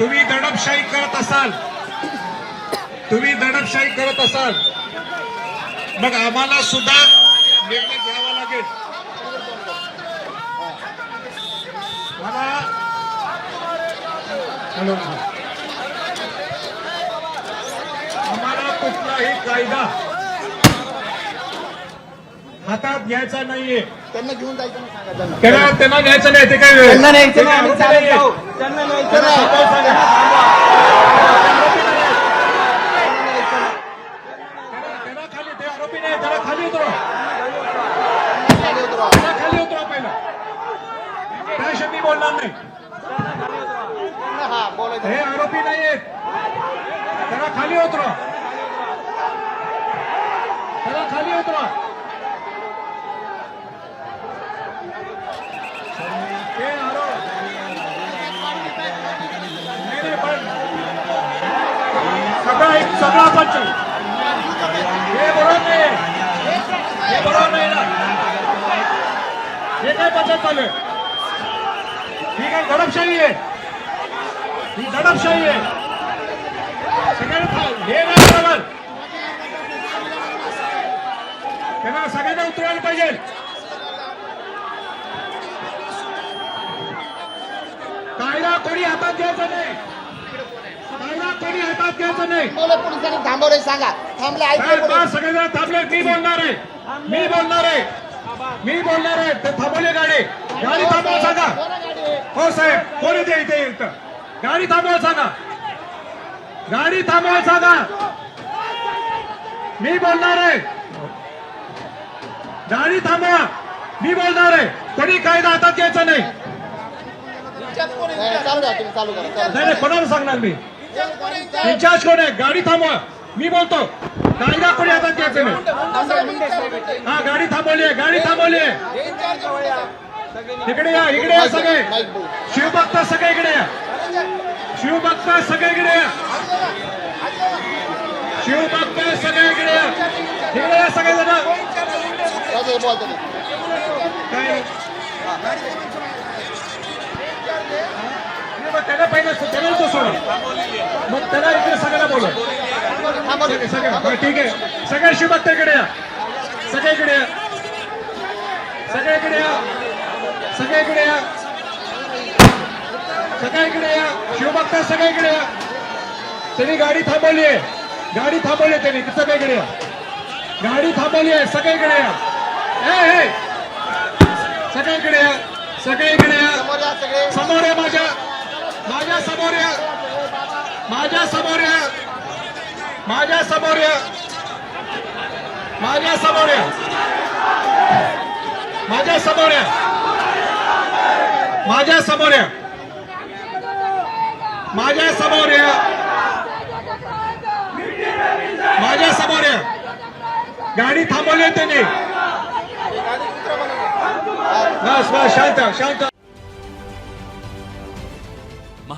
तुम्ही दडपशाही करत असाल. तुम्ही दडपशाही करत असाल. मग आम्हाला सुद्धा निर्णय घ्यावा लागेल. मला आम्हाला कुठलाही कायदा हातात घ्यायचा नाहीये. त्यांना घेऊन जायचं ना सांगा त्यांना. त्यांना त्यांना घ्यायचं नाही ते काय त्यांना न्यायचं नाही, आम्ही चालत. जाऊ. त्यांना न्यायचं नाही. खाली ते आरोपी नाही त्याला खाली उतरवा. खाली उतरवा. त्याला खाली उतरवा पहिला. त्याशिवाय मी बोलणार नाही. हा बोलायचं. हे आरोपी नाही आहेत त्याला खाली उतरवा. त्याला खाली उतरवा ते आरोप नाही, नाही, पण सगळा पंच. हे बरोबर नाही हे बरोबर नाही ना. हे काय पद्धत चालू आहे? ही काय दडपशाही आहे? ही दडपशाही आहे. सगळ्यांना हे नाही बरोबर. त्यांना सगळ्यांना उतरवायला पाहिजे. कायदा कोणी हातात घ्यायचा नाही. कोणी हातात घ्यायचा नाही. बोला पोलिसांनी थांबवले सांगा. थांबले ऐकलं बस सगळेजण थांबले. मी बोलणार आहे. मी बोलणार आहे. मी बोलणार आहे. ते थांबवले गाडी. गाडी थांबवा सांगा. हो साहेब. कोण येते इथे गाडी थांबवा सांगा. गाडी थांबवा सांगा. मी बोलणार आहे. गाडी थांबवा. मी बोलणार आहे. कोणी कायदा हातात घ्यायचा नाही नाही, कोणाला सांगणार मी. इंचार्ज कोण आहे? गाडी थांबवा. मी बोलतो. कायदा कोणी आता त्याचे? हा गाडी थांबवली आहे गाडी थांबवली आहे. इकडे या इकडे या सगळे. शिवभक्त सगळे इकडे या. शिवभक्त सगळे इकडे या. शिवभक्त सगळे इकडे या. इकडे या सगळे जण. बोलतो काय त्याला पहिलं सुद्धा बोला मग त्याला इकडे सगळ्याला बोला सगळं ठीक आहे सगळ्या शिबत्ताकडे या सगळ्याकडे या सगळ्याकडे या सगळ्याकडे या सगळ्याकडे या शिवभक्ता सगळ्याकडे या त्यांनी गाडी थांबवली आहे गाडी थांबवली आहे त्यांनी सगळीकडे या गाडी थांबवली आहे सगळीकडे या सगळ्याकडे या सगळीकडे या समोर या माझ्या माझ्यासमोर या. माझ्यासमोर या. माझ्यासमोर या. माझ्यासमोर या. माझ्यासमोर या. माझ्यासमोर या. माझ्यासमोर या. माझ्यासमोर या. गाडी थांबवली त्यांनी. बस बस शांत शांत.